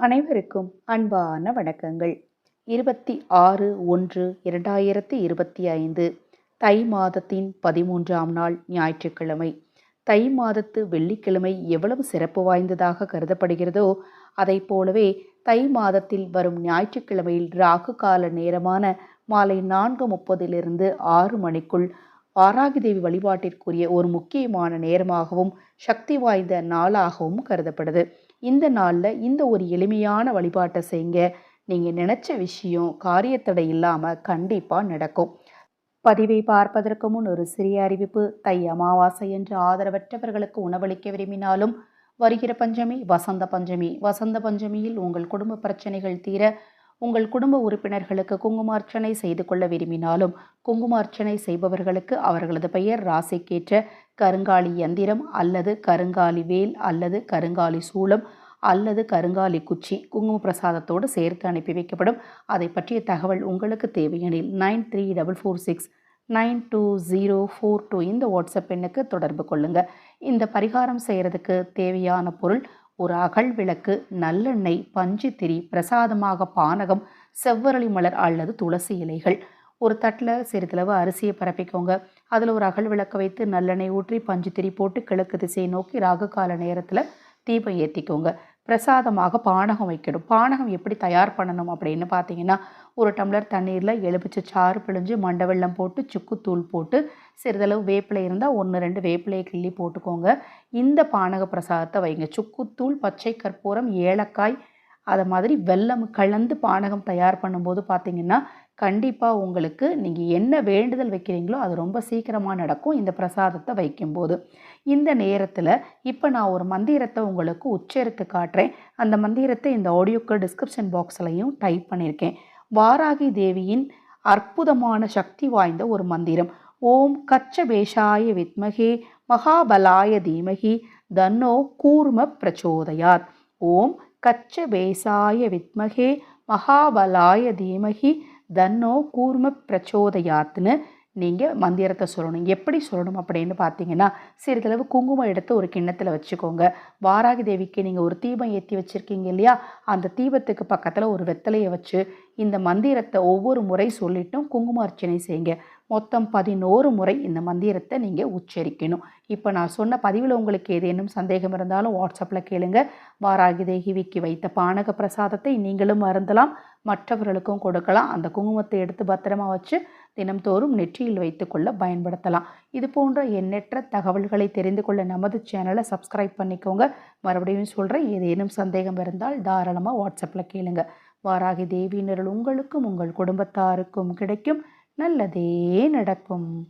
அனைவருக்கும் அன்பான வணக்கங்கள். இருபத்தி ஆறு ஒன்று இரண்டாயிரத்தி இருபத்தி ஐந்து தை மாதத்தின் பதிமூன்றாம் நாள் ஞாயிற்றுக்கிழமை. தை மாதத்து வெள்ளிக்கிழமை எவ்வளவு சிறப்பு வாய்ந்ததாக கருதப்படுகிறதோ அதை போலவே தை மாதத்தில் வரும் ஞாயிற்றுக்கிழமையில் ராகு கால நேரமான மாலை நான்கு முப்பதிலிருந்து ஆறு மணிக்குள் ஆராகி தேவி வழிபாட்டிற்குரிய ஒரு முக்கியமான நேரமாகவும் சக்தி வாய்ந்த நாளாகவும் கருதப்படுது. இந்த நாளில் இந்த ஒரு எளிமையான வழிபாட்டை செய்யுங்க நீங்கள் நினச்ச விஷயம் காரியத்தடை இல்லாமல் கண்டிப்பாக நடக்கும். பதிவை பார்ப்பதற்கு முன் ஒரு சிறிய அறிவிப்பு. தை அமாவாசை என்று ஆதரவற்றவர்களுக்கு உணவளிக்க விரும்பினாலும் வருகிற பஞ்சமி வசந்த பஞ்சமி. வசந்த பஞ்சமியில் உங்கள் குடும்ப பிரச்சனைகள் தீர உங்கள் குடும்ப உறுப்பினர்களுக்கு குங்குமார்ச்சனை செய்து கொள்ள விரும்பினாலும் குங்குமார்ச்சனை செய்பவர்களுக்கு அவர்களது பெயர் ராசிக்கேற்ற கருங்காலி யந்திரம் அல்லது கருங்காலி வேல் அல்லது கருங்காலி சூளம் அல்லது கருங்காலி குச்சி குங்கும பிரசாதத்தோடு சேர்த்து அனுப்பி வைக்கப்படும். அதை பற்றிய தகவல் உங்களுக்கு தேவையெனில் nine three double four six nine two zero four two இந்த வாட்ஸ்அப் எண்ணுக்கு தொடர்பு கொள்ளுங்கள் இந்த பரிகாரம் செய்கிறதுக்கு தேவையான பொருள் ஒரு அகல் விளக்கு நல்லெண்ணெய் பஞ்சுத்திரி பிரசாதமாக பானகம் செவ்வரளி மலர் அல்லது துளசி இலைகள். ஒரு தட்டில் சிறிதளவு அரிசியை பரப்பிக்கோங்க. அதில் ஒரு அகல் விளக்க வைத்து நல்லெண்ணெய் ஊற்றி பஞ்சுத்திரி போட்டு கிழக்கு திசையை நோக்கி ராகு கால நேரத்தில் தீபம் ஏற்றிக்கோங்க பிரசாதமாக பானகம் வைக்கணும். பானகம் எப்படி தயார் பண்ணணும் அப்படின்னு பார்த்தீங்கன்னா ஒரு டம்ளர் தண்ணீரில் எலுமிச்சை சாறு பிழிஞ்சு மண்டை வெள்ளம் போட்டு சுக்குத்தூள் போட்டு சிறிதளவு வேப்பிலை இருந்தால் ஒன்று ரெண்டு வேப்பிலையை கிள்ளி போட்டுக்கோங்க. இந்த பானக பிரசாதத்தை வைங்க. சுக்குத்தூள் பச்சை கற்பூரம் ஏலக்காய் அதை மாதிரி வெல்லம் கலந்து பானகம் தயார் பண்ணும்போது பார்த்தீங்கன்னா கண்டிப்பாக உங்களுக்கு நீங்கள் என்ன வேண்டுதல் வைக்கிறீங்களோ அது ரொம்ப சீக்கிரமாக நடக்கும் இந்த பிரசாதத்தை வைக்கும்போது. இந்த நேரத்தில் இப்போ நான் ஒரு மந்திரத்தை உங்களுக்கு உச்சரித்து காட்டுறேன். அந்த மந்திரத்தை இந்த ஆடியோக்கு டிஸ்கிரிப்ஷன் பாக்ஸ்லையும் டைப் பண்ணியிருக்கேன் வாராகி தேவியின் அற்புதமான சக்தி வாய்ந்த ஒரு மந்திரம். ஓம் கச்சபேஷாய வித்மகே மகாபலாய தீமகி தன்னோ கூர்ம பிரச்சோதயாத். ஓம் கச்சபேசாய வித்மகே மகாபலாய தீமகி தன்னோ கூர்ம பிரச்சோதயாத்னு நீங்கள் மந்திரத்தை சொல்லணும். எப்படி சொல்லணும் அப்படின்னு பார்த்தீங்கன்னா சிறிதளவு குங்குமம் எடுத்து ஒரு கிண்ணத்தில் வச்சுக்கோங்க. வாராகி தேவிக்கு நீங்கள் ஒரு தீபம் ஏற்றி வச்சுருக்கீங்க இல்லையா? அந்த தீபத்துக்கு பக்கத்தில் ஒரு வெத்தலையை வச்சு இந்த மந்திரத்தை ஒவ்வொரு முறை சொல்லிட்டும் குங்கும அர்ச்சனை செய்யுங்க. மொத்தம் பதினோரு முறை இந்த மந்திரத்தை நீங்கள் உச்சரிக்கணும். இப்போ நான் சொன்ன பதிவில் உங்களுக்கு ஏதேனும் சந்தேகம் இருந்தாலும் வாட்ஸ்அப்பில் கேளுங்க. வாராகி தேகிவிக்கு வைத்த பானக பிரசாதத்தை நீங்களும் அருந்தலாம். மற்றவர்களுக்கும் கொடுக்கலாம். அந்த குங்குமத்தை எடுத்து பத்திரமா வச்சு தினம்தோறும் நெற்றியில் வைத்துக்கொள்ள பயன்படுத்தலாம். இது போன்ற எண்ணற்ற தகவல்களை தெரிந்து கொள்ள நமது சேனலை சப்ஸ்கிரைப் பண்ணிக்கோங்க. மறுபடியும் சொல்கிறேன் ஏதேனும் சந்தேகம் இருந்தால் தாராளமாக வாட்ஸ்அப்பில் கேளுங்க. வாராகி தேவியினர்கள் உங்களுக்கும் உங்கள் குடும்பத்தாருக்கும் கிடைக்கும். நல்லதே நடக்கும்.